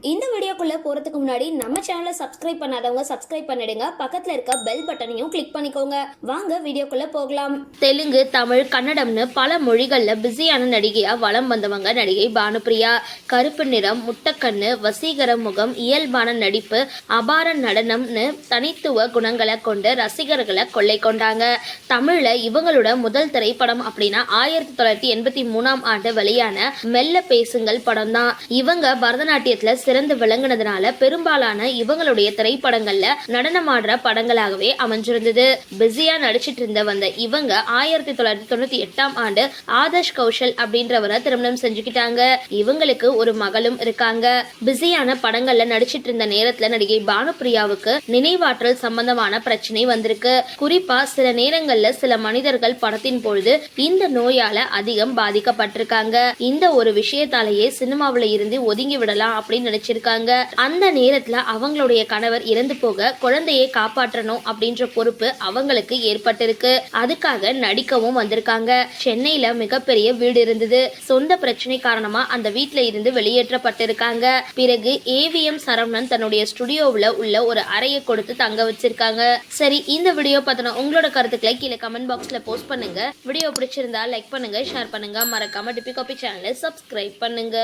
இந்த வீடியோக்குள்ளே போறதுக்கு முன்னாடி நம்ம சேனலை சப்ஸ்கிரைப் பண்ணாதவங்க சப்ஸ்கிரைப் பண்ணிடுங்க. பக்கத்துல இருக்க பெல் பட்டனையும் கிளிக் பண்ணிக்கோங்க. வாங்க வீடியோக்குள்ளே போகலாம். தெலுங்கு தமிழ் கன்னடம்னு பல மொழிகளில் பிஸியான நடிகையாக வலம் வந்தவங்க நடிகை பானுப்பிரியா கருப்பு நிறம் முட்டக்கண்ணு வசீகர முகம் இயல்பான நடிப்பு அபார நடனம்னு தனித்துவ குணங்களை கொண்டு ரசிகர்களை கொள்ளை கொண்டாங்க. தமிழ்ல இவங்களோட முதல் திரைப்படம் அப்படின்னா ஆயிரத்தி தொள்ளாயிரத்தி எண்பத்தி மூணாம் ஆண்டு வெளியான மெல்ல பேசுங்கள் படம் தான் இவங்க பரதநாட்டியத்தில் சிறந்து விளங்குனதுனால பெரும்பாலான இவங்களுடைய திரைப்படங்கள்ல நடனமாடுற படங்களாகவே அமைஞ்சிருந்தது. பிஸியா நடிச்சிட்டு இருந்த வந்த இவங்க ஆயிரத்தி தொள்ளாயிரத்தி தொண்ணூத்தி எட்டாம் ஆண்டு ஆதர்ஷ் கௌஷல் அப்படின்றவரை திருமணம் செஞ்சுக்கிட்டாங்க. இவங்களுக்கு ஒரு மகளும் இருக்காங்க. பிஸியான படங்கள்ல நடிச்சிட்டு இருந்த நேரத்துல நடிகை பானுப்பிரியாவுக்கு நினைவாற்றல் சம்பந்தமான பிரச்சனை வந்திருக்கு. குறிப்பா சில நேரங்கள்ல சில மனிதர்கள் படத்தின் பொழுது இந்த நோயால அதிகம் பாதிக்கப்பட்டிருக்காங்க. இந்த ஒரு விஷயத்தாலேயே சினிமாவில இருந்து ஒதுங்கி விடலாம் அப்படின்னு நினைச்சிருக்காங்க. அந்த நேரத்துல அவங்களுடைய கணவர் இறந்து போக குழந்தையை காப்பாற்றணும் அப்படின்ற பொறுப்பு அவங்களுக்கு ஏற்பட்டிருக்கு. அதுக்காக நடிக்கவும் வந்திருக்காங்க. சென்னையில மிகப்பெரிய வீடு இருந்தது. சொந்த பிரச்சனை காரணமா அந்த வீட்டுல இருந்து வெளியேற்றப்பட்டிருக்காங்க. பிறகு ஏவிஎம் சரவணன் தன்னுடைய ஸ்டுடியோவுல உள்ள ஒரு அறையை கொடுத்து தங்க வச்சிருக்காங்க. சரி இந்த வீடியோ பத்தின உங்களோட கருத்துக்களை கீழே கமெண்ட் பாக்ஸ்ல போஸ்ட் பண்ணுங்க. வீடியோ பிடிச்சிருந்தா லைக் பண்ணுங்க ஷேர் பண்ணுங்க. மறக்காம டிபி காபி சேனலை சப்ஸ்கிரைப் பண்ணுங்க.